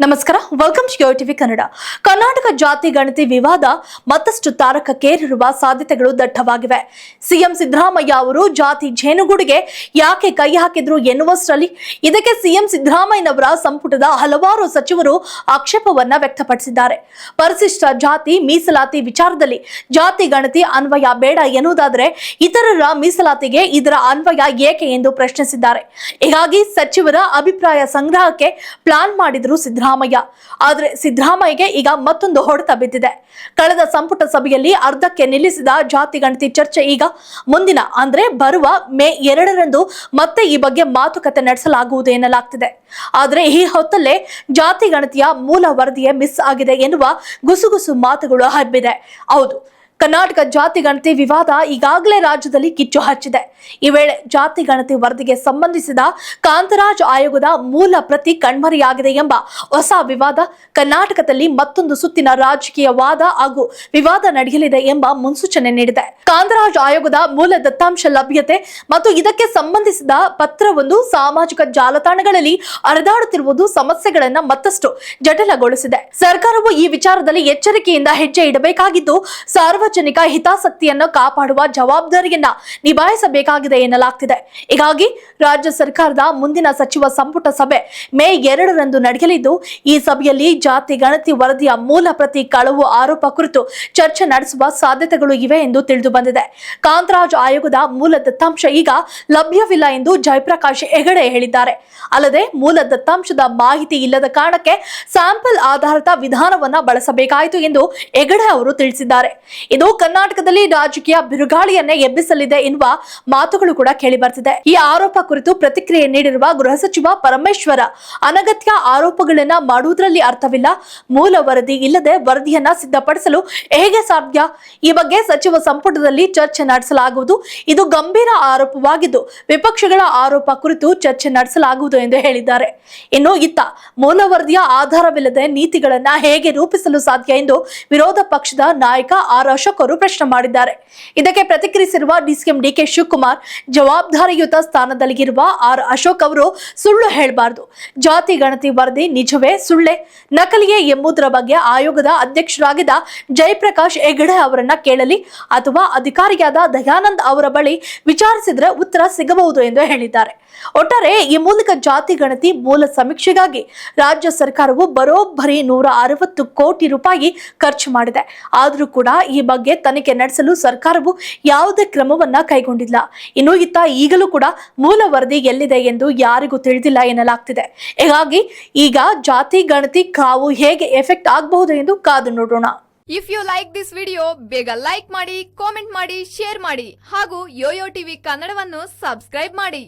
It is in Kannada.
ನಮಸ್ಕಾರ welcome to TV Kannada Karnataka ಜಾತಿ ಗಣತಿ ವಿವಾದ ಮತ್ತಷ್ಟು ತಾರಕಕ್ಕೇರಿರುವ ಸಾಧ್ಯತೆಗಳು ದಟ್ಟವಾಗಿವೆ. ಸಿಎಂ ಸಿದ್ದರಾಮಯ್ಯ ಅವರು ಜಾತಿ ಜೇನುಗೂಡಿಗೆ ಯಾಕೆ ಕೈ ಹಾಕಿದ್ರು ಎನ್ನುವಷ್ಟರಲ್ಲಿ ಇದಕ್ಕೆ ಸಿಎಂ ಸಿದ್ದರಾಮಯ್ಯನವರ ಸಂಪುಟದ ಹಲವಾರು ಸಚಿವರು ಆಕ್ಷೇಪವನ್ನ ವ್ಯಕ್ತಪಡಿಸಿದ್ದಾರೆ. ಪರಿಶಿಷ್ಟ ಜಾತಿ ಮೀಸಲಾತಿ ವಿಚಾರದಲ್ಲಿ ಜಾತಿ ಗಣತಿ ಅನ್ವಯ ಬೇಡ ಎನ್ನುವುದಾದರೆ ಇತರರ ಮೀಸಲಾತಿಗೆ ಇದರ ಅನ್ವಯ ಏಕೆ ಎಂದು ಪ್ರಶ್ನಿಸಿದ್ದಾರೆ. ಹೀಗಾಗಿ ಸಚಿವರ ಅಭಿಪ್ರಾಯ ಸಂಗ್ರಹಕ್ಕೆ ಪ್ಲಾನ್ ಮಾಡಿದ್ರು ಸಿದ್ದರಾಮಯ್ಯ. ಆದ್ರೆ ಸಿದ್ದರಾಮಯ್ಯಗೆ ಈಗ ಮತ್ತೊಂದು ಹೊಡೆತ ಬಿದ್ದಿದೆ. ಕಳೆದ ಸಂಪುಟ ಸಭೆಯಲ್ಲಿ ಅರ್ಧಕ್ಕೆ ನಿಲ್ಲಿಸಿದ ಜಾತಿ ಗಣತಿ ಚರ್ಚೆ ಈಗ ಮುಂದಿನ, ಅಂದ್ರೆ ಬರುವ ಮೇ ಎರಡರಂದು ಮತ್ತೆ ಈ ಬಗ್ಗೆ ಮಾತುಕತೆ ನಡೆಸಲಾಗುವುದು ಎನ್ನಲಾಗ್ತಿದೆ. ಆದರೆ ಈ ಹೊತ್ತಲ್ಲೇ ಜಾತಿ ಗಣತಿಯ ಮೂಲ ವರದಿಯೇ ಮಿಸ್ ಆಗಿದೆ ಎನ್ನುವ ಗುಸುಗುಸು ಮಾತುಗಳು ಹಬ್ಬಿದೆ. ಹೌದು ಕರ್ನಾಟಕ ಜಾತಿ ಗಣತಿ ವಿವಾದ ಈಗಾಗಲೇ ರಾಜ್ಯದಲ್ಲಿ ಕಿಚ್ಚು ಹಚ್ಚಿದೆ. ಈ ವೇಳೆ ಜಾತಿ ಗಣತಿ ವರದಿಗೆ ಸಂಬಂಧಿಸಿದ ಕಾಂತರಾಜ್ ಆಯೋಗದ ಮೂಲ ಪ್ರತಿ ಕಣ್ಮರೆಯಾಗಿದೆ ಎಂಬ ಹೊಸ ವಿವಾದ ಕರ್ನಾಟಕದಲ್ಲಿ ಮತ್ತೊಂದು ಸುತ್ತಿನ ರಾಜಕೀಯ ವಾದ ಹಾಗೂ ವಿವಾದ ನಡೆಯಲಿದೆ ಎಂಬ ಮುನ್ಸೂಚನೆ ನೀಡಿದೆ. ಕಾಂತರಾಜ್ ಆಯೋಗದ ಮೂಲ ದತ್ತಾಂಶ ಲಭ್ಯತೆ ಮತ್ತು ಇದಕ್ಕೆ ಸಂಬಂಧಿಸಿದ ಪತ್ರವೊಂದು ಸಾಮಾಜಿಕ ಜಾಲತಾಣಗಳಲ್ಲಿ ಹರಿದಾಡುತ್ತಿರುವುದು ಸಮಸ್ಯೆಗಳನ್ನ ಮತ್ತಷ್ಟು ಜಟಿಲಗೊಳಿಸಿದೆ. ಸರ್ಕಾರವು ಈ ವಿಚಾರದಲ್ಲಿ ಎಚ್ಚರಿಕೆಯಿಂದ ಹೆಜ್ಜೆ ಇಡಬೇಕಾಗಿದ್ದು, ಸಾರ್ವಜನಿಕ ಹಿತಾಸಕ್ತಿಯನ್ನು ಕಾಪಾಡುವ ಜವಾಬ್ದಾರಿಯನ್ನ ನಿಭಾಯಿಸಬೇಕಾಗಿದೆ ಎನ್ನಲಾಗ್ತಿದೆ. ಹೀಗಾಗಿ ರಾಜ್ಯ ಸರ್ಕಾರದ ಮುಂದಿನ ಸಚಿವ ಸಂಪುಟ ಸಭೆ ಮೇ ಎರಡರಂದು ನಡೆಯಲಿದ್ದು, ಈ ಸಭೆಯಲ್ಲಿ ಜಾತಿ, ಗಣತಿ, ವರದಿಯ ಮೂಲ ಪ್ರತಿ ಕಳವು ಆರೋಪ ಕುರಿತು ಚರ್ಚೆ ನಡೆಸುವ ಸಾಧ್ಯತೆಗಳು ಇವೆ ಎಂದು ತಿಳಿದು ಬಂದಿದೆ ಕಾಂತರಾಜ್ ಆಯೋಗದ ಮೂಲ ದತ್ತಾಂಶ ಈಗ ಲಭ್ಯವಿಲ್ಲ ಎಂದು ಜಯಪ್ರಕಾಶ್ ಹೆಗಡೆ ಹೇಳಿದ್ದಾರೆ. ಅಲ್ಲದೆ ಮೂಲ ದತ್ತಾಂಶದ ಮಾಹಿತಿ ಇಲ್ಲದ ಕಾರಣಕ್ಕೆ ಸ್ಯಾಂಪಲ್ ಆಧಾರಿತ ವಿಧಾನವನ್ನ ಬಳಸಬೇಕಾಯಿತು ಎಂದು ಹೆಗಡೆ ಅವರು ತಿಳಿಸಿದ್ದಾರೆ. ಇದು ಕರ್ನಾಟಕದಲ್ಲಿ ರಾಜಕೀಯ ಬಿರುಗಾಳಿಯನ್ನೇ ಎಬ್ಬಿಸಲಿದೆ ಎನ್ನುವ ಮಾತುಗಳು ಕೂಡ ಕೇಳಿ ಬರ್ತಿದೆ. ಈ ಆರೋಪ ಕುರಿತು ಪ್ರತಿಕ್ರಿಯೆ ನೀಡಿರುವ ಗೃಹ ಸಚಿವ ಪರಮೇಶ್ವರ, ಅನಗತ್ಯ ಆರೋಪಗಳನ್ನ ಮಾಡುವುದರಲ್ಲಿ ಅರ್ಥವಿಲ್ಲ. ಮೂಲ ವರದಿ ಇಲ್ಲದೆ ವರದಿಯನ್ನ ಸಿದ್ಧಪಡಿಸಲು ಹೇಗೆ ಸಾಧ್ಯ? ಈ ಬಗ್ಗೆ ಸಚಿವ ಸಂಪುಟದಲ್ಲಿ ಚರ್ಚೆ ನಡೆಸಲಾಗುವುದು. ಇದು ಗಂಭೀರ ಆರೋಪವಾಗಿದ್ದು, ವಿಪಕ್ಷಗಳ ಆರೋಪ ಕುರಿತು ಚರ್ಚೆ ನಡೆಸಲಾಗುವುದು ಎಂದು ಹೇಳಿದ್ದಾರೆ. ಇನ್ನು ಇತ್ತ ಮೂಲ ಆಧಾರವಿಲ್ಲದೆ ನೀತಿಗಳನ್ನ ಹೇಗೆ ರೂಪಿಸಲು ಸಾಧ್ಯ ಎಂದು ವಿರೋಧ ಪಕ್ಷದ ನಾಯಕ ಆರ್ ಅವರು ಪ್ರಶ್ನೆ ಮಾಡಿದ್ದಾರೆ. ಇದಕ್ಕೆ ಪ್ರತಿಕ್ರಿಯಿಸಿರುವ ಡಿಸಿಎಂ ಡಿಕೆ ಶಿವಕುಮಾರ್, ಜವಾಬ್ದಾರಿಯುತ ಸ್ಥಾನದಲ್ಲಿರುವ ಆರ್ ಅಶೋಕ್ ಅವರು ಸುಳ್ಳು ಹೇಳಬಾರದು. ಜಾತಿ ಗಣತಿ ವರದಿ ನಿಜವೇ ಸುಳ್ಳೆ? ನಕಲಿಯೇ ಎಂಬುದರ ಬಗ್ಗೆ ಆಯೋಗದ ಅಧ್ಯಕ್ಷರಾಗಿದ್ದ ಜಯಪ್ರಕಾಶ್ ಹೆಗಡೆ ಅವರನ್ನ ಕೇಳಲಿ ಅಥವಾ ಅಧಿಕಾರಿಯಾದ ದಯಾನಂದ್ ಅವರ ಬಳಿ ವಿಚಾರಿಸಿದ್ರೆ ಉತ್ತರ ಸಿಗಬಹುದು ಎಂದು ಹೇಳಿದ್ದಾರೆ. ಒಟ್ಟಾರೆ ಈ ಮೂಲಕ ಜಾತಿ ಗಣತಿ ಮೂಲ ಸಮೀಕ್ಷೆಗಾಗಿ ರಾಜ್ಯ ಸರ್ಕಾರವು ಬರೋಬ್ಬರಿ ನೂರ ಅರವತ್ತು ಕೋಟಿ ರೂಪಾಯಿ ಖರ್ಚು ಮಾಡಿದೆ. ಆದರೂ ಕೂಡ ಈ ಬಗ್ಗೆ ತನಿಖೆ ನಡೆಸಲು ಸರ್ಕಾರವು ಯಾವುದೇ ಕ್ರಮವನ್ನ ಕೈಗೊಂಡಿಲ್ಲ. ಇನ್ನು ಇತ್ತ ಈಗಲೂ ಕೂಡ ಮೂಲ ವರದಿ ಎಲ್ಲಿದೆ ಎಂದು ಯಾರಿಗೂ ತಿಳಿದಿಲ್ಲ ಎನ್ನಲಾಗ್ತಿದೆ. ಹೀಗಾಗಿ ಈಗ ಜಾತಿ, ಗಣತಿ, ಕಾವು ಹೇಗೆ ಎಫೆಕ್ಟ್ ಆಗಬಹುದು ಎಂದು ಕಾದು ನೋಡೋಣ. If you like this video ಬೇಗ ಲೈಕ್ ಮಾಡಿ ಕಾಮೆಂಟ್ ಮಾಡಿ ಶೇರ್ ಮಾಡಿ ಹಾಗೂ ಯೋಯೋ ಟಿವಿ ಕನ್ನಡವನ್ನು ಸಬ್ಸ್ಕ್ರೈಬ್ ಮಾಡಿ.